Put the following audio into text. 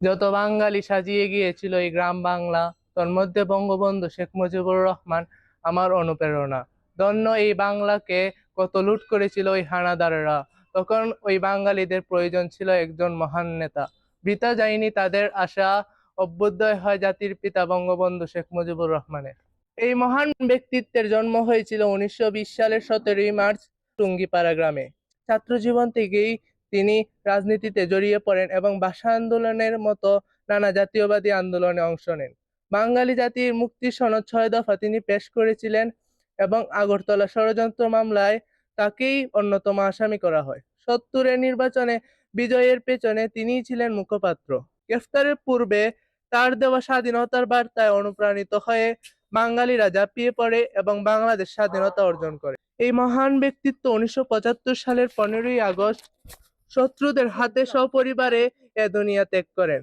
যত বাঙালি সাজিয়ে গিয়েছিল এই গ্রাম বাংলা, তোর মধ্যে বঙ্গবন্ধু শেখ মুজিবুর রহমান আমার অনুপ্রেরণা। ধন্য এই বাংলাকে কত লুট করেছিল ওই হানাদাররা। তখন ওই বাঙালিদের প্রয়োজন ছিল একজন মহান নেতা। বৃথা যায়নি তাদের আশা, অভ্যুদয় হয় জাতির পিতা বঙ্গবন্ধু শেখ মুজিবুর রহমানের। এই মহান ব্যক্তিত্বের জন্ম হয়েছিল উনিশশো বিশ সালের সতেরোই মার্চ টুঙ্গিপাড়া গ্রামে। ছাত্র জীবন থেকেই তিনি রাজনীতিতে জড়িয়ে পড়েন এবং ভাষা আন্দোলনের মতো নানা জাতীয়বাদী আন্দোলনে অংশ নেন। বাঙালি জাতির মুক্তি সনদ ছয় দফা তিনি পেশ করেছিলেন এবং আগরতলা ষড়যন্ত্র মামলায় তাকেই অন্যতম আসামি করা হয়। সত্তরের নির্বাচনে বিজয়ের পেছনে তিনিই ছিলেন মুখপাত্র। গ্রেফতারের পূর্বে তার দেওয়া স্বাধীনতার বার্তায় অনুপ্রাণিত হয়ে বাঙালিরা ঝাঁপিয়ে পড়ে এবং বাংলাদেশ স্বাধীনতা অর্জন করে। এই মহান ব্যক্তিত্ব উনিশশো পঁচাত্তর সালের পনেরোই আগস্ট শত্রুদের হাতে সপরিবারে এ দুনিয়া ত্যাগ করেন।